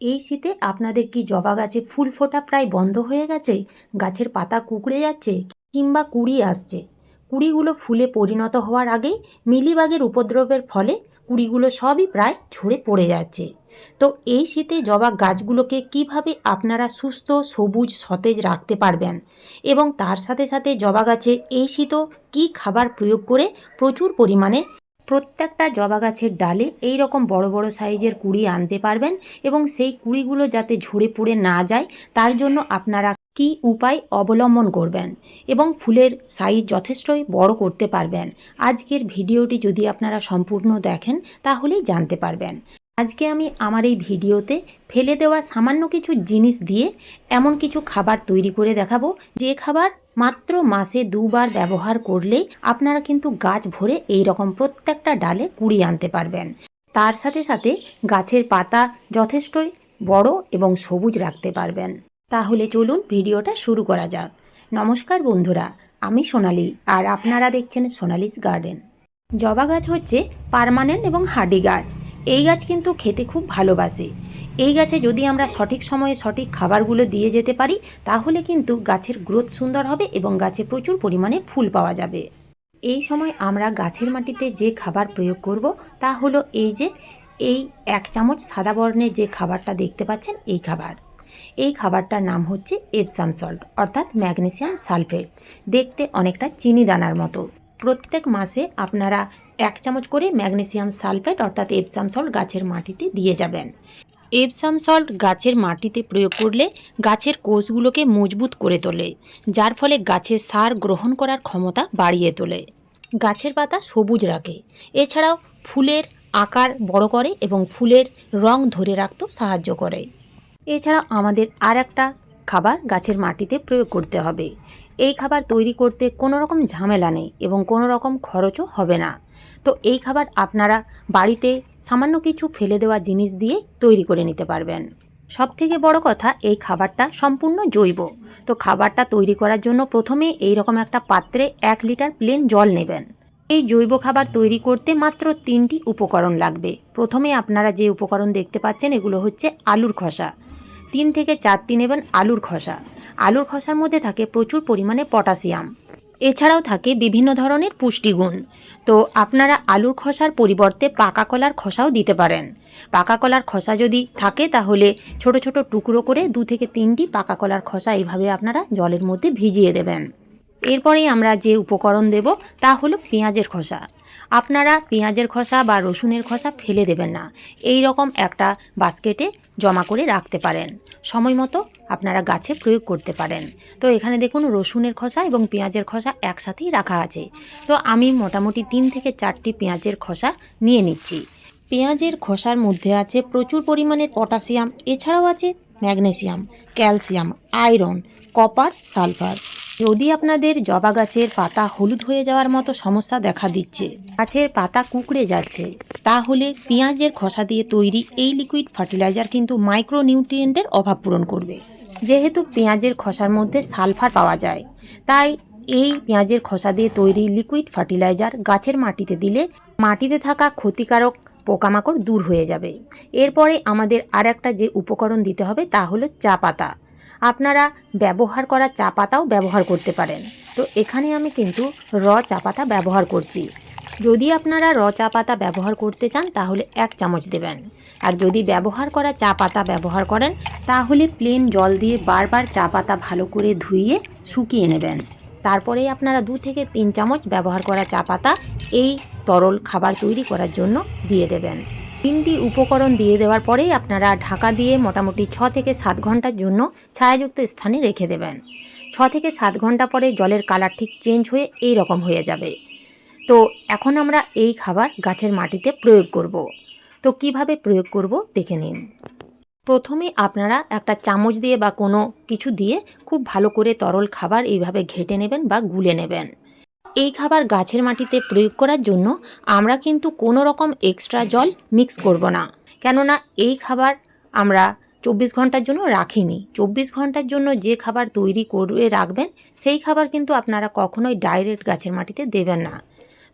এই শীতে আপনাদের কি জবা গাছে ফুল ফোটা প্রায় বন্ধ হয়ে গেছে? গাছের পাতা কুঁকড়ে যাচ্ছে কিংবা কুড়ি আসছে। কুড়িগুলো ফুলে পরিণত হওয়ার আগেই মিলিবাগের উপদ্রবের ফলে কুড়িগুলো সবই প্রায় ঝরে পড়ে যাচ্ছে। তো এই শীতে জবা গাছগুলোকে কীভাবে আপনারা সুস্থ, সবুজ, সতেজ রাখতে পারবেন? এবং তার সাথে সাথে জবা গাছে এই শীতও কী খাবার প্রয়োগ করে প্রচুর পরিমাণে প্রত্যেকটা জবা গাছের ডালে এই রকম বড় বড় সাইজের কুড়ি আনতে পারবেন এবং সেই কুড়িগুলো যাতে ঝরে পড়ে না যায়, তার জন্য আপনারা কি উপায় অবলম্বন করবেন এবং ফুলের সাইজ যথেষ্টই বড় করতে পারবেন। আজকের ভিডিওটি যদি আপনারা সম্পূর্ণ দেখেন, তাহলেই জানতে পারবেন। আজকে আমি আমার এই ভিডিওতে ফেলে দেওয়া সামান্য কিছু জিনিস দিয়ে এমন কিছু খাবার তৈরি করে দেখাবো। যে খাবার মাত্র মাসে দুবার ব্যবহার করলেই আপনারা কিন্তু গাছ ভরে এই রকম প্রত্যেকটা ডালে কুড়ি আনতে পারবেন। তার সাথে সাথে গাছের পাতা যথেষ্টই বড় এবং সবুজ রাখতে পারবেন। তাহলে চলুন ভিডিওটা শুরু করা যাক। নমস্কার বন্ধুরা, আমি সোনালি আর আপনারা দেখছেন সোনালিস গার্ডেন। জবা গাছ হচ্ছে পার্মানেন্ট এবং হার্ডি গাছ। এই গাছ কিন্তু খেতে খুব ভালোবাসে। এই গাছে যদি আমরা সঠিক সময়ে সঠিক খাবারগুলো দিয়ে যেতে পারি, তাহলে কিন্তু গাছের গ্রোথ সুন্দর হবে এবং গাছে প্রচুর পরিমাণে ফুল পাওয়া যাবে। এই সময় আমরা গাছের মাটিতে যে খাবার প্রয়োগ করব, তা হলো এই যে, এই এক চামচ সাদা বর্ণের যে খাবারটা দেখতে পাচ্ছেন, এই খাবার। এই খাবারটার নাম হচ্ছে এপসাম সল্ট অর্থাৎ ম্যাগনেসিয়াম সালফেট দেখতে অনেকটা চিনি দানার মতো। প্রত্যেক মাসে আপনারা এক চামচ করে ম্যাগনেসিয়াম সালফেট অর্থাৎ এপসাম সল্ট গাছের মাটিতে দিয়ে যাবেন। এপসাম সল্ট গাছের মাটিতে প্রয়োগ করলে গাছের কোষগুলোকে মজবুত করে তোলে, যার ফলে গাছের সার গ্রহণ করার ক্ষমতা বাড়িয়ে তোলে। গাছের পাতা সবুজ রাখে, এছাড়াও ফুলের আকার বড় করে এবং ফুলের রং ধরে রাখতেও সাহায্য করে। এছাড়া আমাদের আর একটা খাবার গাছের মাটিতে প্রয়োগ করতে হবে। এই খাবার তৈরি করতে কোনো রকম ঝামেলা নেই এবং কোনো রকম খরচও হবে না। তো এই খাবার আপনারা বাড়িতে সামান্য কিছু ফেলে দেওয়া জিনিস দিয়ে তৈরি করে নিতে পারবেন। সব থেকে বড় কথা, এই খাবারটা সম্পূর্ণ জৈব। তো খাবারটা তৈরি করার জন্য প্রথমে এই রকম একটা পাত্রে এক লিটার প্লেন জল নেবেন। এই জৈব খাবার তৈরি করতে মাত্র তিনটি উপকরণ লাগবে। প্রথমে আপনারা যে উপকরণ দেখতে পাচ্ছেন, এগুলো হচ্ছে আলুর খোসা। তিন থেকে চারটি নেবেন আলুর খোসা। আলুর খোসার মধ্যে থাকে প্রচুর পরিমাণে পটাশিয়াম। এছাড়াও থাকে বিভিন্ন ধরনের পুষ্টিগুণ। তো আপনারা আলুর খসার পরিবর্তে পাকা কলার খোসাও দিতে পারেন। পাকা কলার খোসা যদি থাকে, তাহলে ছোট ছোট টুকরো করে দু থেকে তিনটি পাকা কলার খোসা এইভাবে আপনারা জলের মধ্যে ভিজিয়ে দেবেন। এরপরে আমরা যে উপকরণ দেব, তা হলো পেঁয়াজের খোসা। আপনারা পেঁয়াজের খোসা বা রসুনের খোসা ফেলে দেবেন না। এই রকম একটা বাস্কেটে জমা করে রাখতে পারেন। সময় মতো আপনারা গাছে প্রয়োগ করতে পারেন। তো এখানে দেখুন, রসুনের খোসা এবং পেঁয়াজের খোসা একসাথেই রাখা আছে। তো আমি মোটামুটি তিন থেকে চারটি পেঁয়াজের খোসা নিয়ে নিচ্ছি। পেঁয়াজের খোসার মধ্যে আছে প্রচুর পরিমাণের পটাশিয়াম, এছাড়াও আছে magnesium calcium, iron, copper, sulphur. যদি আপনাদের জবা গাছের পাতা হলুদ হয়ে যাওয়ার মতো সমস্যা দেখা দিচ্ছে, গাছের পাতা কুকড়ে যাচ্ছে, তাহলে পেঁয়াজের খোসা দিয়ে তৈরি এই লিকুইড ফার্টিলাইজার কিন্তু মাইক্রো নিউট্রিয়েন্টের অভাব পূরণ করবে। যেহেতু পেঁয়াজের খোসার মধ্যে সালফার পাওয়া যায়, তাই এই পেঁয়াজের খোসা দিয়ে তৈরি লিকুইড ফার্টিলাইজার গাছের মাটিতে দিলে মাটিতে থাকা ক্ষতিকারক পোকামাকড় দূর হয়ে যাবে। এরপরে আমাদের আর একটা যে উপকরণ দিতে হবে তা হলো চা পাতা। আপনারা ব্যবহার করা চা পাতাও ব্যবহার করতে পারেন। তো এখানে আমি কিন্তু র চা পাতা ব্যবহার করছি। যদি আপনারা র চা পাতা ব্যবহার করতে চান, তাহলে এক চামচ দেবেন। আর যদি ব্যবহার করা চা পাতা ব্যবহার করেন, তাহলে প্লেন জল দিয়ে বারবার চা পাতা ভালো করে ধুইয়ে শুকিয়ে নেবেন। তারপরে আপনারা দু থেকে তিন চামচ ব্যবহার করা চা পাতা এই তরল খাবার তৈরি করার জন্য দিয়ে দেবেন। তিনটি উপকরণ দিয়ে দেওয়ার পরেই আপনারা ঢাকা দিয়ে মোটামুটি ছ থেকে সাত ঘণ্টার জন্য ছায়াযুক্ত স্থানে রেখে দেবেন। ছ থেকে সাত ঘণ্টা পরে জলের কালার ঠিক চেঞ্জ হয়ে এই রকম হয়ে যাবে। তো এখন আমরা এই খাবার গাছের মাটিতে প্রয়োগ করব। তো কীভাবে প্রয়োগ করব দেখে নিন। প্রথমে আপনারা একটা চামচ দিয়ে বা কোনো কিছু দিয়ে খুব ভালো করে তরল খাবার এইভাবে ঘেটে নেবেন বা গুলে নেবেন। এই খাবার গাছের মাটিতে প্রয়োগ করার জন্য আমরা কিন্তু কোনো রকম এক্সট্রা জল মিক্স করব না। কেননা এই খাবার আমরা চব্বিশ ঘণ্টার জন্য রাখিনি। চব্বিশ ঘণ্টার জন্য যে খাবার তৈরি করে রাখবেন, সেই খাবার কিন্তু আপনারা কখনোই ডাইরেক্ট গাছের মাটিতে দেবেন না।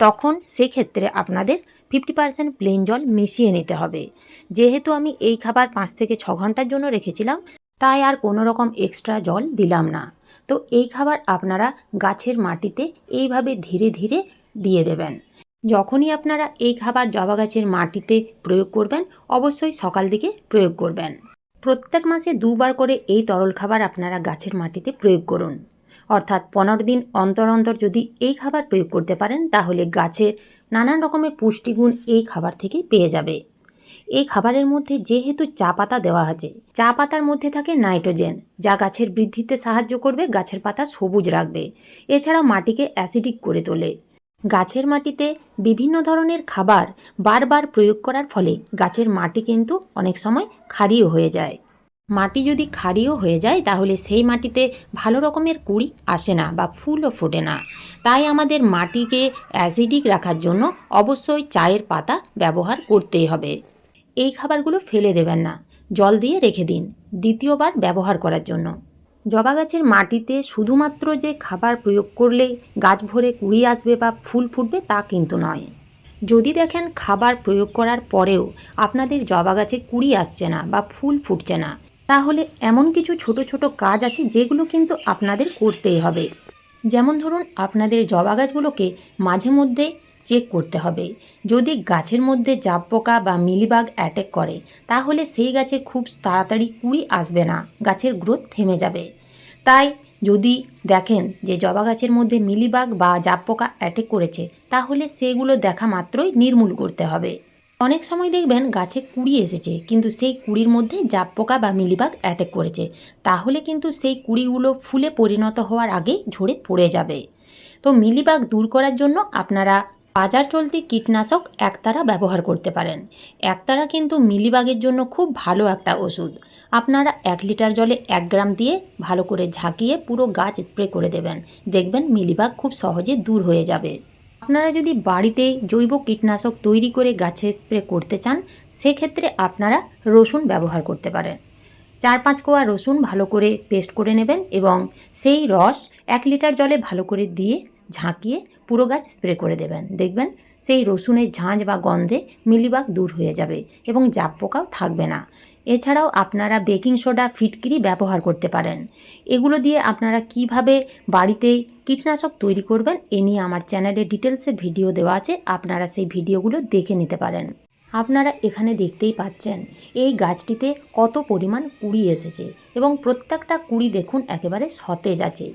তখন সেক্ষেত্রে আপনাদের ফিফটি পার্সেন্ট প্লেন জল মিশিয়ে নিতে হবে। যেহেতু আমি এই খাবার পাঁচ থেকে ছ ঘণ্টার জন্য রেখেছিলাম তাই আর কোনো রকম এক্সট্রা জল দিলাম না। তো এই খাবার আপনারা গাছের মাটিতে এইভাবে ধীরে ধীরে দিয়ে দেবেন। যখনই আপনারা এই খাবার জবা গাছের মাটিতে প্রয়োগ করবেন, অবশ্যই সকাল দিকে প্রয়োগ করবেন। প্রত্যেক মাসে দুবার করে এই তরল খাবার আপনারা গাছের মাটিতে প্রয়োগ করুন। অর্থাৎ পনেরো দিন অন্তর অন্তর যদি এই খাবার প্রয়োগ করতে পারেন, তাহলে গাছের নানান রকমের পুষ্টিগুণ এই খাবার থেকে পেয়ে যাবে। এই খাবারের মধ্যে যেহেতু চা পাতা দেওয়া আছে, চা পাতার মধ্যে থাকে নাইট্রোজেন, যা গাছের বৃদ্ধিতে সাহায্য করবে, গাছের পাতা সবুজ রাখবে। এছাড়াও মাটিকে অ্যাসিডিক করে তোলে। গাছের মাটিতে বিভিন্ন ধরনের খাবার বারবার প্রয়োগ করার ফলে গাছের মাটি কিন্তু অনেক সময় ক্ষারীয় হয়ে যায়। মাটি যদি ক্ষারীয় হয়ে যায়, তাহলে সেই মাটিতে ভালো রকমের কুড়ি আসে না বা ফুলও ফোটে না। তাই আমাদের মাটিকে অ্যাসিডিক রাখার জন্য অবশ্যই চায়ের পাতা ব্যবহার করতেই হবে। এই খাবারগুলো ফেলে দেবেন না। জল দিয়ে রেখে দিন। দ্বিতীয়বার ব্যবহার করার জন্য। জবা গাছের মাটিতে শুধুমাত্র যে খাবার প্রয়োগ করলে গাছ ভরে কুড়ি আসবে বা ফুল ফুটবে তা কিন্তু নয়। যদি দেখেন খাবার প্রয়োগ করার পরেও আপনাদের জবা গাছে কুড়ি আসছে না বা ফুল ফুটছে না, তাহলে এমন কিছু ছোট ছোট কাজ আছে যেগুলো কিন্তু আপনাদের করতেই হবে। যেমন ধরুন, আপনাদের জবা গাছগুলোকে মাঝে মধ্যে চেক করতে হবে। যদি গাছের মধ্যে জাপ পোকা বা মিলিবাগ অ্যাটাক করে, তাহলে সেই গাছে খুব তাড়াতাড়ি কুড়ি আসবে না, গাছের গ্রোথ থেমে যাবে। তাই যদি দেখেন যে জবা গাছের মধ্যে মিলিবাগ বা জাপ পোকা অ্যাটেক করেছে, তাহলে সেগুলো দেখা মাত্রই নির্মূল করতে হবে। অনেক সময় দেখবেন গাছে কুড়ি এসেছে, কিন্তু সেই কুড়ির মধ্যে জাপ পোকা বা মিলিবাগ অ্যাটাক করেছে। তাহলে কিন্তু সেই কুড়িগুলো ফুলে পরিণত হওয়ার আগে ঝরে পড়ে যাবে। তো মিলিবাগ দূর করার জন্য আপনারা বাজার চলতি কীটনাশক একতারা ব্যবহার করতে পারেন। একতারা কিন্তু মিলিবাগের জন্য খুব ভালো একটা ওষুধ। আপনারা এক লিটার জলে এক গ্রাম দিয়ে ভালো করে ঝাঁকিয়ে পুরো গাছ স্প্রে করে দেবেন। দেখবেন মিলিবাগ খুব সহজে দূর হয়ে যাবে। আপনারা যদি বাড়িতে জৈব কীটনাশক তৈরি করে গাছে স্প্রে করতে চান, সেক্ষেত্রে আপনারা রসুন ব্যবহার করতে পারেন। চার পাঁচ কোয়া রসুন ভালো করে পেস্ট করে নেবেন এবং সেই রস এক লিটার জলে ভালো করে দিয়ে ঝাঁকিয়ে পুরো গাছ স্প্রে করে দেবেন। দেখবেন সেই রসুনের ঝাঁঝ বা গন্ধে মিলিবাগ দূর হয়ে যাবে এবং জাপ পোকাও থাকবে না। এছাড়াও আপনারা বেকিং সোডা, ফিটকিরি ব্যবহার করতে পারেন। এগুলো দিয়ে আপনারা কীভাবে বাড়িতে কীটনাশক তৈরি করবেন, এ নিয়ে আমার চ্যানেলে ডিটেলসে ভিডিও দেওয়া আছে, আপনারা সেই ভিডিওগুলো দেখে নিতে পারেন। আপনারা এখানে দেখতেই পাচ্ছেন, এই গাছটিতে কত পরিমাণ কুড়ি এসেছে এবং প্রত্যেকটা কুড়ি দেখুন একেবারে সতেজ আছে।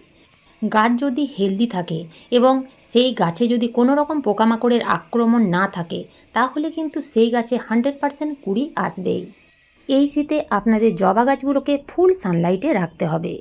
গাছ যদি হেলদি থাকে এবং সেই গাছে যদি কোনো রকম পোকামাকড়ের আক্রমণ না থাকে, তাহলে কিন্তু সেই গাছে হান্ড্রেড পারসেন্ট কুড়ি আসবেই। এই শীতে আপনাদের জবা গাছগুলোকে ফুল সানলাইটে রাখতে হবে।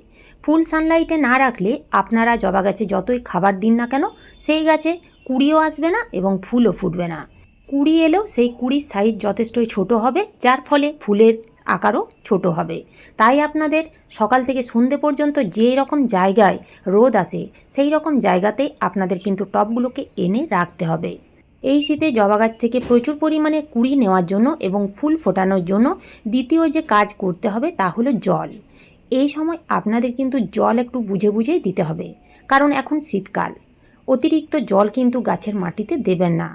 ফুল সানলাইটে না রাখলে আপনারা জবা গাছে যতই খাবার দিন না কেন, সেই গাছে কুড়িও আসবে না এবং ফুলও ফুটবে না। কুড়ি এলেও সেই কুড়ির সাইজ যথেষ্টই ছোট হবে, যার ফলে ফুলের আকারও ছোট হবে। তাই আপনাদের সকাল থেকে সন্ধে পর্যন্ত যে রকম জায়গায় রোদ আসে, সেই রকম জায়গাতেই আপনাদের কিন্তু টবগুলোকে এনে রাখতে হবে। এই শীতে জবা গাছ থেকে প্রচুর পরিমাণে কুড়ি নেওয়ার জন্য এবং ফুল ফোটানোর জন্য দ্বিতীয় যে কাজ করতে হবে তা হলো জল। এই সময় আপনাদের কিন্তু জল একটু বুঝে বুঝেই দিতে হবে, কারণ এখন শীতকাল। অতিরিক্ত জল কিন্তু গাছের মাটিতে দেবেন না।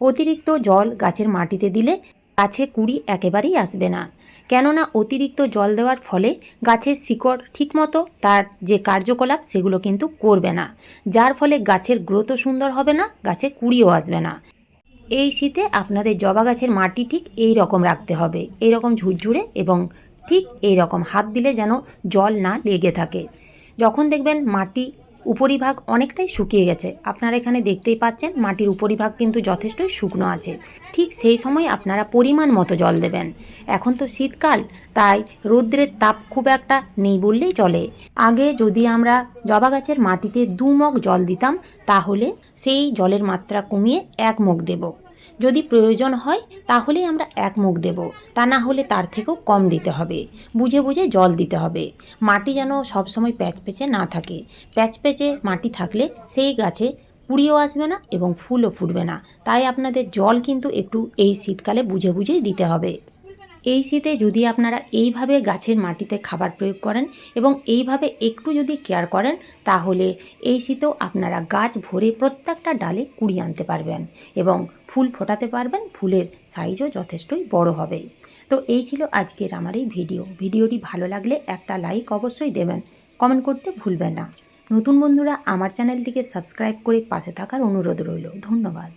অতিরিক্ত জল গাছের মাটিতে দিলে গাছে কুড়ি একেবারেই আসবে না। কেননা অতিরিক্ত জল দেওয়ার ফলে গাছের শিকড় ঠিকমতো তার যে কার্যকলাপ সেগুলো কিন্তু করবে না। যার ফলে গাছের গ্রোথও সুন্দর হবে না গাছে কুড়িও আসবে না। এই শীতে আপনাদের জবা গাছের মাটি ঠিক এই রকম রাখতে হবে। এই রকম ঝুরঝুরে এবং ঠিক এই রকম হাত দিলে যেন জল না লেগে থাকে। যখন দেখবেন মাটি উপরিভাগ অনেকটাই শুকিয়ে গেছে। আপনারা এখানে দেখতেই পাচ্ছেন, মাটির উপরিভাগ কিন্তু যথেষ্টই শুকনো আছে। ঠিক সেই সময় আপনারা পরিমাণ মতো জল দেবেন। এখন তো শীতকাল, তাই রৌদ্রের তাপ খুব একটা নেই বললেই চলে। আগে যদি আমরা জবা গাছের মাটিতে দু মগ জল দিতাম, তাহলে সেই জলের মাত্রা কমিয়ে এক মগ দেব। যদি প্রয়োজন হয়, তাহলেই আমরা এক মুখ দেব। তা না হলে তার থেকেও কম দিতে হবে। বুঝে বুঝে জল দিতে হবে। মাটি যেন সবসময় প্যাচপেচে না থাকে। প্যাচপেচে মাটি থাকলে সেই গাছে কুড়িও আসবে না এবং ফুলও ফুটবে না। তাই আপনাদের জল কিন্তু একটু এই শীতকালে বুঝে বুঝেই দিতে হবে। এই শীতে যদি আপনারা এইভাবে গাছের মাটিতে খাবার প্রয়োগ করেন এবং এইভাবে একটু যদি কেয়ার করেন, তাহলে এই শীতেও আপনারা গাছ ভরে প্রত্যেকটা ডালে কুড়ি আনতে পারবেন এবং ফুল ফোটাতে পারবেন, ফুলের সাইজও যথেষ্টই বড় হবে। তো এই ছিল আজকের আমার এই ভিডিও। ভিডিওটি ভালো লাগলে একটা লাইক অবশ্যই দেবেন। কমেন্ট করতে ভুলবেন না। নতুন বন্ধুরা আমার চ্যানেলটিকে সাবস্ক্রাইব করে পাশে থাকার অনুরোধ রইল। ধন্যবাদ।